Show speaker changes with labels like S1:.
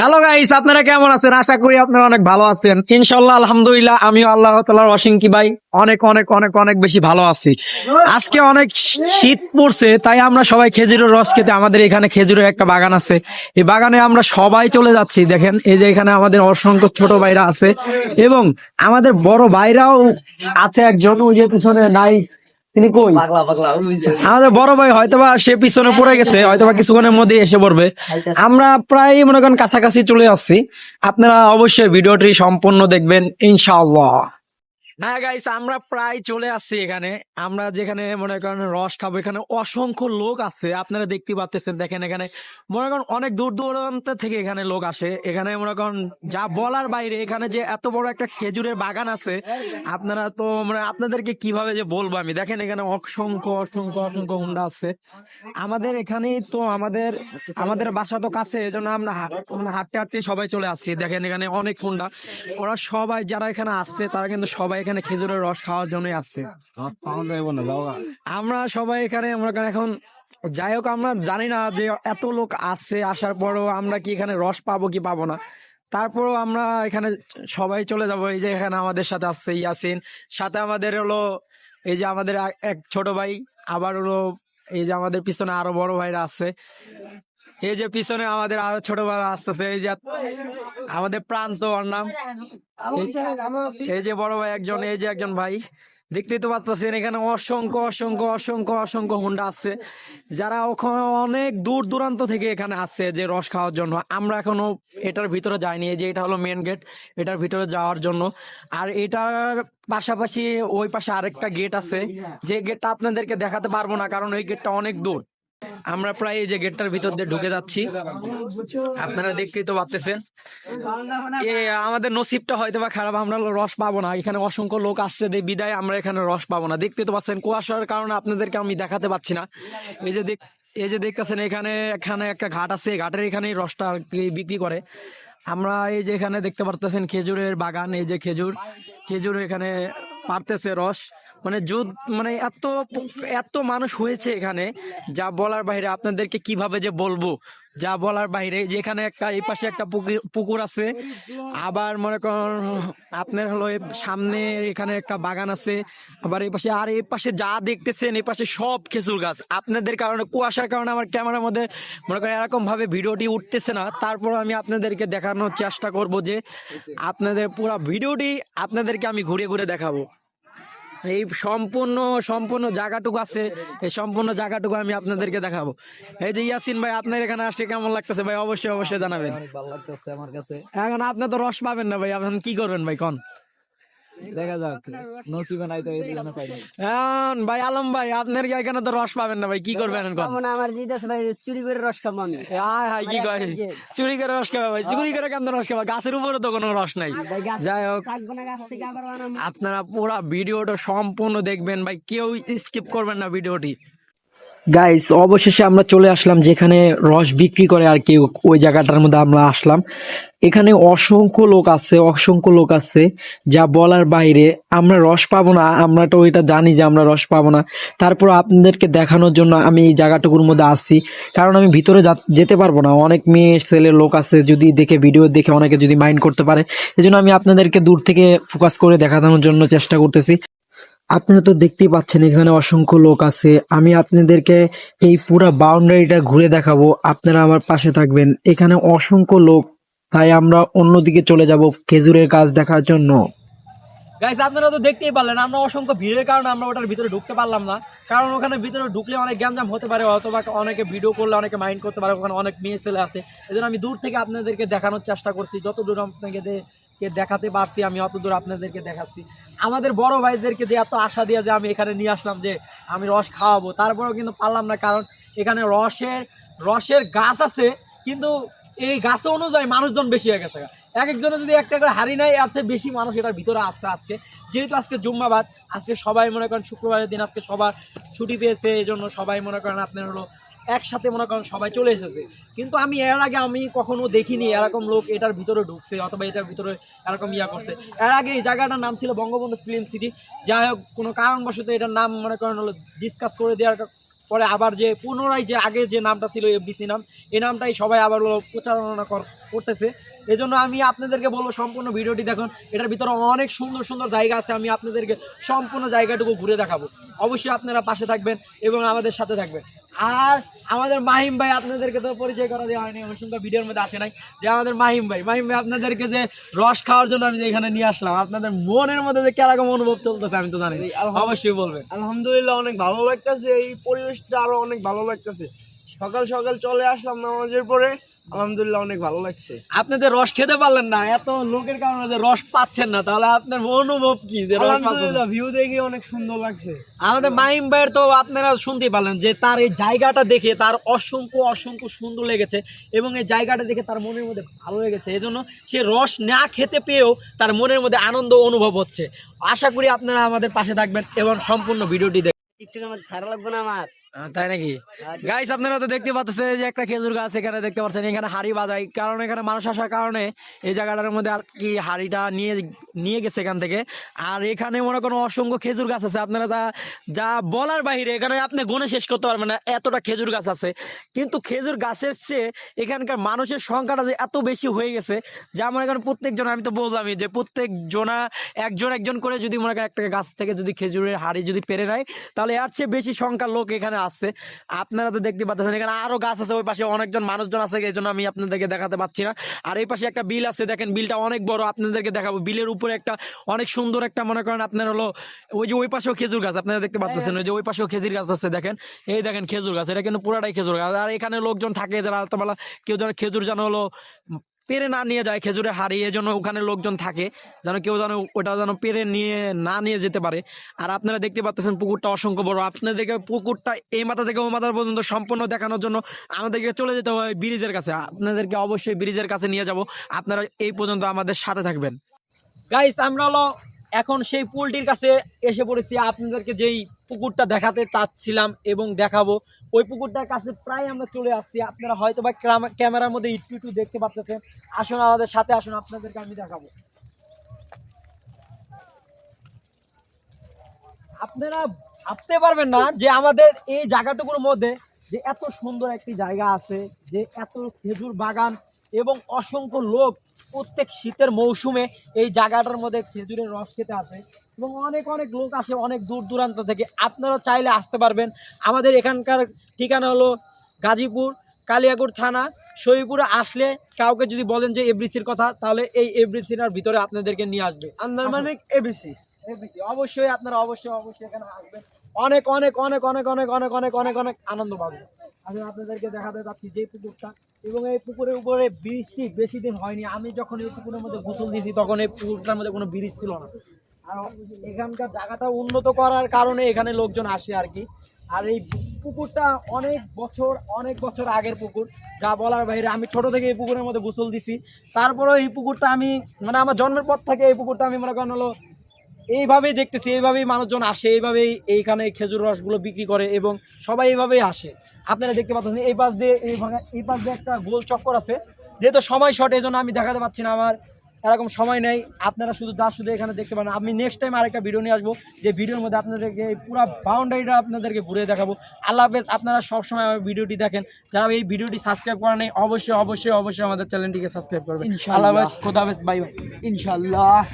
S1: Hello guys আপনারা কেমন আছেন? আশা করি আপনারা অনেক ভালো আছেন। ইনশাল্লাহ আলহামদুলিল্লাহ, আমিও আল্লাহ তালার অসীম কি ভাই অনেক অনেক অনেক অনেক বেশি ভালো আছি। আজকে অনেক শীত পড়ছে, তাই আমরা সবাই খেজুরের রস খেতে, আমাদের এখানে খেজুরের একটা বাগান আছে। এই বাগানে আমরা সবাই চলে যাচ্ছি, দেখেন, এই যে এখানে আমাদের অসংখ্য ছোট ভাইরা আছে। এবং আমাদের বড় ভাইরাও আছে একজন, ওই যে পিছনে নাই তিনি কই? আমাদের বড় ভাই হয়তোবা সে পিছনে পড়ে গেছে হয়তোবা কিছুক্ষণের মধ্যে এসে পড়বে। আমরা প্রায় মনে করেন কাছাকাছি চলে আসছি। আপনারা অবশ্যই ভিডিওটি সম্পূর্ণ দেখবেন ইনশাআল্লাহ। হ্যাঁ গাইস আমরা প্রায় চলে আসছি এখানে। আমরা যেখানে মনে করেন রস খাব, এখানে অসংখ্য লোক আছে। আপনারা দেখতে পাচ্ছেন দেখেন এখানে মনে করেন অনেক দূর দূরান্ত থেকে এখানে লোক আসে। এখানে মনে করেন যা বলার বাইরে, এখানে যে এত বড় একটা খেজুরের বাগান আছে, আপনারা তো মানে আপনাদেরকে কীভাবে যে বলব আমি? দেখেন এখানে অসংখ্য অসংখ্য অসংখ্য হুন্ডা আছে। আমাদের এখানেই তো আমাদের আমাদের বাসা তো কাছে, এজন্য আমরা মানে হাঁটতে হাঁটতে সবাই চলে আসছি। দেখেন এখানে অনেক হুন্ডা। ওরা সবাই, যারা এখানে আসছে, তারা কিন্তু সবাই এখানে খেজুরের রস খাওয়ার জন্যই আসছে। আমরা সবাই এখানে আমরা এখন যাই হোক আমরা জানি না যে এত লোক আসছে আসার পরও আমরা কি এখানে রস পাবো কি পাবো না। তারপরও আমরা এখানে সবাই চলে যাব এই যে এখানে আমাদের সাথে আসছে ইয়াসিন। সাথে আমাদের হলো এই যে আমাদের এক- এক ছোট ভাই আবার হলো এই যে আমাদের পিছনে আরও বড় ভাইরা আছে। এই যে পিছনে আমাদের আরও ছোট ভাইরা আসতেছে, এই যে আমাদের প্রান্ত, ওর নাম। এই যে বড় ভাই একজন, এই যে একজন ভাই। দেখতেই তো পাচ্ছেন এখানে অসংখ্য অসংখ্য অসংখ্য অসংখ্য হুন্ডা আছে যারা ওখানে অনেক দূর দূরান্ত থেকে এখানে আসছে যে রস খাওয়ার জন্য। আমরা এখনও এটার ভিতরে যাইনি যে এটা হলো মেন গেট এটার ভিতরে যাওয়ার জন্য। আর এটার পাশাপাশি ওই পাশে আরেকটা গেট আছে। যে গেটটা আপনাদেরকে দেখাতে পারব না, কারণ ওই গেটটা অনেক দূর। আমরা প্রায় এই যে গেটটার ভিতর দিয়ে ঢুকে যাচ্ছি। আপনারা দেখতেই তো এ, আমাদের নসিবটা হয়তো বা খারাপ, আমরা রস পাবো না। এখানে অসংখ্য লোক আসছে দে বিদায়, আমরা এখানে রস পাবো না। দেখতে তো পাচ্ছেন, কুয়াশার কারণে আপনাদেরকে আমি দেখাতে পাচ্ছি না। এই যে দেখ, এই যে দেখতেছেন, এখানে এখানে একটা ঘাট আছে। ঘাটের এখানে রসটা বিক্রি করে। আমরা এই যে এখানে দেখতে পারতেছেন খেজুরের বাগান, এই যে খেজুর খেজুর এখানে পারতেছে রস। মানে যুদ্ধ মানে এত এত মানুষ হয়েছে এখানে, যা বলার বাইরে আপনাদেরকে কীভাবে যে বলব, যা বলার বাইরে যেখানে একটা, এই পাশে একটা পুকুর- আছে, আবার মনে করেন আপনার হলো সামনে এখানে একটা বাগান আছে, আবার এই পাশে, আর এই পাশে যা দেখতেছেন, এই পাশে সব খেজুর গাছ, আপনাদের কারণে, কুয়াশার কারণে আমার ক্যামেরার মধ্যে মনে করেন এরকম ভাবে ভিডিওটি উঠতেছে না, তারপর আমি আপনাদেরকে দেখানোর চেষ্টা করব যে, আপনাদের পুরো ভিডিওটি আপনাদেরকে আমি ঘুরে ঘুরে দেখাবো। এই সম্পূর্ণ সম্পূর্ণ জায়গাটুকু আছে। এই সম্পূর্ণ জায়গাটুকু আমি আপনাদেরকে দেখাবো। এই যে ইয়াসিন ভাই আপনার এখানে আসতে কেমন লাগতেছে ভাই? অবশ্যই অবশ্যই জানাবেন।
S2: ভালো লাগতেছে আমার কাছে।
S1: এখন আপনি তো রস পাবেন না ভাই আপনি কি করবেন ভাই কন?
S2: দেখা যাক নসিবে নাই তো এই জন্য পাই
S1: হ্যাঁ ভাই আলম ভাই আপনার কি এখানে তো রস পাবেন না ভাই? কি করবেন এখন?
S3: মনে আমার জিদ আছে ভাই চুরি করে রস খাব আমি।
S1: হ্যাঁ হ্যাঁ কি কয়? চুরি করে রস খাবে ভাই। চুরি করে কেমন রস খাবে? গাছের উপরে তো কোনো রস নাই। যাই হোক।
S3: থাকব না গাছ থেকে আবার বানাবো।
S1: আপনারা পুরো ভিডিওটা সম্পূর্ণ দেখবেন ভাই। কেউ স্কিপ করবেন না ভিডিওটি। গাইস অবশেষে আমরা চলে আসলাম যেখানে রস বিক্রি করে আর কি, ওই জায়গাটার মধ্যে আমরা আসলাম। এখানে অসংখ্য লোক আছে, অসংখ্য লোক আছে, যা বলার বাইরে, আমরা রস পাবো না, আমরা তো এটা জানি যে আমরা রস পাবো না। তারপর আপনাদেরকে দেখানোর জন্য আমি এই জায়গাটুকুর মধ্যে আসছি কারণ আমি ভিতরে যেতে পারব না। অনেক মেয়ে, ছেলে লোক আছে, যদি দেখে, ভিডিও দেখে অনেকে যদি মাইন্ড করতে পারে। এজন্য আমি আপনাদেরকে দূর থেকে ফোকাস করে দেখানোর জন্য চেষ্টা করতেছি। আপনারা তো দেখতেই পাচ্ছেন, এখানে অসংখ্য লোক আছে। আমি আপনাদেরকে এই পুরো বাউন্ডারিটা ঘুরে দেখাবো। আপনারা আমার পাশে থাকবেন। এখানে অসংখ্য লোক। তাই আমরা অন্যদিকে চলে যাব খেজুরের গাছ দেখার জন্য। গাইস আপনারা তো দেখতেই পারলেন, আমরা অসংখ্য ভিড়ের কারণে আমরা ওটার ভিতরে ঢুকতে পারলাম না। কারণ ওখানে ভিতরে ঢুকলে অনেক গ্যাঞ্জাম হতে পারে, অথবা অনেকে ভিডিও করলে অনেকে মাইন্ড করতে পারে, ওখানে অনেক মেয়ে ছেলে আছে। এজন্য আমি দূর থেকে আপনাদেরকে দেখানোর চেষ্টা করছি। যত দূর আপনাকে কে দেখাতে পারছি, আমি অত দূর আপনাদেরকে দেখাচ্ছি। আমাদের বড় ভাইদেরকে যে এত আশা দিয়ে যে আমি এখানে নিয়ে আসলাম যে আমি রস খাওয়াবো, তারপরেও কিন্তু পারলাম না, কারণ এখানে রসের রসের গাছ আছে, কিন্তু এই গাছে অনুযায়ী মানুষজন বেশি হয়ে গেছে। এক একজনে যদি একটা করে হারি নেয় আর বেশি মানুষ এটার ভিতরে আসছে আজকে। যেহেতু আজকে জুম্মাবাদ আজকে সবাই মনে করেন শুক্রবারের দিন আজকে সবার ছুটি পেয়েছে, এই জন্য সবাই মনে করেন আপনার হলো একসাথে মনে করেন সবাই চলে এসেছে। কিন্তু আমি এর আগে আমি কখনো দেখিনি এরকম লোক এটার ভিতরে ঢুকছে অথবা এটার ভিতরে এরকম ইয়া করছে। এর আগে এই জায়গাটার নাম ছিল বঙ্গবন্ধু ফিল্ম সিটি। যাই হোক, কোনো কারণবশত এটার নাম মনে করেন হলো ডিসকাস করে দেওয়ার পরে আবার যে পুনরায় যে আগে যে নামটা ছিল এফডিসি নাম, এই নামটাই সবাই আবার প্রচারণা কর- করতেছে। এজন্য আমি আপনাদেরকে বলব সম্পূর্ণ ভিডিওটি দেখুন। এটার ভিতরে অনেক সুন্দর সুন্দর জায়গা আছে আমি আপনাদেরকে সম্পূর্ণ জায়গাটুকু ঘুরে দেখাবো। অবশ্যই আপনারা পাশে থাকবেন এবং আমাদের সাথে থাকবেন। আর আমাদের মাহিম ভাই আপনাদেরকে তো পরিচয় করা দেওয়া হয়নি অবশ্যই তো ভিডিওর মধ্যে আসে নাই। যে আমাদের মাহিম ভাই মাহিম ভাই আপনাদেরকে যে রস খাওয়ার জন্য আমি যে এখানে নিয়ে আসলাম আপনাদের মনের মধ্যে যে কীরকম অনুভব চলতেছে আমি তো জানি অবশ্যই বলবেন।
S4: আলহামদুলিল্লাহ অনেক ভালো লাগতেছে এই পরিবেশটা আরও অনেক ভালো লাগতেছে। সকাল সকাল চলে আসলাম নামাজের পরে। আলহামদুলিল্লাহ অনেক ভালো লাগছে।
S1: আপনাদের রস খেতে পারলেন না এত লোকের কারণে যে রস পাচ্ছেন না তাহলে আপনার অনুভব কি যে?
S4: আলহামদুলিল্লাহ ভিউ দেখে অনেক সুন্দর লাগছে।
S1: আমাদের মাহিম ভাইয়ের তো আপনারা শুনতেই পারলেন যে তার এই জায়গাটা দেখে তার অসংখ্য অসংখ্য সুন্দর লেগেছে এবং এই জায়গাটা দেখে তার মনের মধ্যে ভালো লেগেছে। এজন্য সে রস না খেতে পেয়েও তার মনের মধ্যে আনন্দ অনুভব হচ্ছে। আশা করি আপনারা আমাদের পাশে থাকবেন এবং সম্পূর্ণ ভিডিওটি দেখবেন
S3: ছাড়া লাগবে না আমার।
S1: তাই নাকি? গাইস আপনারা তো দেখতে পাচ্ছেন যে একটা খেজুর গাছ এখানে দেখতে পাচ্ছেন, এখানে হাড়ি বাজায়। কারণ এখানে মানুষ আসার কারণে এই জায়গাটার মধ্যে আর কি হাড়িটা নিয়ে নিয়ে গেছে এখান থেকে। আর এখানে মনে কোনো অসংখ্য খেজুর গাছ আছে। আপনারা তা যা বলার বাইরে এখানে আপনি গুণে শেষ করতে পারবেন না, এতটা খেজুর গাছ আছে। কিন্তু খেজুর গাছের চেয়ে এখানকার মানুষের সংখ্যাটা যে এত বেশি হয়ে গেছে, যে আমার এখানে প্রত্যেকজন, আমি তো বললামই যে প্রত্যেক জনা একজন একজন করে যদি মনে করেন একটা গাছ থেকে যদি খেজুরের হাড়ি যদি পেরে নেয়, তাহলে এর চেয়ে বেশি সংখ্যার লোক এখানে আসছে আপনারা তো দেখতে পাচ্ছেন এখানে আরও গাছ আছে ওই পাশে অনেকজন মানুষজন আছে এই জন্য আমি আপনাদেরকে দেখাতে পাচ্ছি না। আর এই পাশে একটা বিল আছে দেখেন বিলটা অনেক বড় আপনাদেরকে দেখাবো। বিলের উপরে একটা অনেক সুন্দর একটা মনে করেন আপনার হলো ওই যে ওই পাশেও খেজুর গাছ আপনারা দেখতে পাচ্ছেন ওই যে ওই পাশেও খেজুর গাছ আছে দেখেন। এই দেখেন খেজুর গাছ এটা কিন্তু পুরাটাই খেজুর গাছ। আর এখানে লোকজন থাকে যারা রাতবেলা কেউ যেন খেজুর যেন হলো পেরে না নিয়ে যায় খেজুরে হারিয়ে জন্য ওখানে লোকজন থাকে, যেন কেউ যেন ওটা যেন পেরে নিয়ে, না নিয়ে যেতে পারে। আর আপনারা দেখতে পাচ্ছেন পুকুরটা অসংখ্য বড়। আপনাদেরকে পুকুরটা এই মাথা থেকে ও মাথা পর্যন্ত সম্পূর্ণ দেখানোর জন্য আমাদেরকে চলে যেতে হয় ব্রিজের কাছে। আপনাদেরকে অবশ্যই ব্রিজের কাছে নিয়ে যাব। আপনারা এই পর্যন্ত আমাদের সাথে থাকবেন। গাইস আমরা হলো এখন সেই পুলটির কাছে এসে পড়েছি। আপনাদেরকে যেই পুকুরটা দেখাতে চাচ্ছিলাম এবং দেখাবো ওই পুকুরটার কাছে প্রায় আমরা চলে আসছি। আপনারা হয়তো বা ক্যামেরার মধ্যে একটু একটু দেখতে পাচ্ছেন আসুন, আমাদের সাথে আসুন, আপনাদেরকে আমি দেখাবো। আপনারা ভাবতে পারবেন না যে আমাদের এই জায়গাটুকুর মধ্যে যে এত সুন্দর একটি জায়গা আছে, যে এত খেজুর বাগান এবং অসংখ্য লোক প্রত্যেক শীতের মৌসুমে এই জায়গাটার মধ্যে খেজুরের রস খেতে আসে এবং অনেক অনেক লোক আসে অনেক দূর দূরান্ত থেকে। আপনারা চাইলে আসতে পারবেন। আমাদের এখানকার ঠিকানা হলো গাজীপুর কালিয়াকুর থানা। শহীদপুরে আসলে কাউকে যদি বলেন যে এফডিসির কথা তাহলে এই এফডিসির ভিতরে আপনাদেরকে নিয়ে আসবে।
S4: আন্দারমানিক এবিসি
S1: এফডিসি অবশ্যই আপনারা অবশ্যই অবশ্যই এখানে আসবেন। অনেক অনেক অনেক অনেক অনেক অনেক অনেক অনেক অনেক আনন্দ পাবেন আমি আপনাদেরকে দেখাতে যাচ্ছি যে পুকুরটা, এবং এই পুকুরের উপরে বৃষ্টি বেশি দিন হয়নি। আমি যখন এই পুকুরের মধ্যে গোসল দিয়েছি, তখন এই পুকুরটার মধ্যে কোনো ব্রিজ ছিল না। আর এখানকার জায়গাটা উন্নত করার কারণে এখানে লোকজন আসে আর কি। আর এই পুকুরটা অনেক বছর অনেক বছর আগের পুকুর। যা বলার বাইরে, আমি ছোট থেকে এই পুকুরের মধ্যে গোসল দিছি। তারপরেও এই পুকুরটা আমি মানে আমার জন্মের পর থেকে এই পুকুরটা আমি মনে করেন হলো এইভাবেই দেখতেছি এইভাবেই মানুষজন আসে এইভাবেই এইখানে খেজুর রসগুলো বিক্রি করে এবং সবাই এইভাবেই আসে। আপনারা দেখতে পাচ্ছেন এই পাশ দিয়ে এই ভাঙা- এই পাশ দিয়ে একটা গোল চক্কর আছে। যেহেতু সময় শর্ট এই জন্য আমি দেখাতে পাচ্ছি না আমার এরকম সময় নেই। আপনারা শুধু যা শুধু এখানে দেখতে পারেন। আমি নেক্সট টাইম আরেকটা ভিডিও নিয়ে আসব যে ভিডিওর মধ্যে আপনাদেরকে এই পুরো বাউন্ডারিটা আপনাদেরকে ঘুরে দেখাবো। আল্লাহ হাফেজ আপনারা সবসময় আমার ভিডিওটি দেখেন। যারা এই ভিডিওটি সাবস্ক্রাইব করা নেই অবশ্যই অবশ্যই অবশ্যই আমাদের চ্যানেলটিকে সাবস্ক্রাইব করবেন। আল্লাহ হাফেজ খোদা হাফেজ বাই বাই
S4: ইনশাল্লাহ।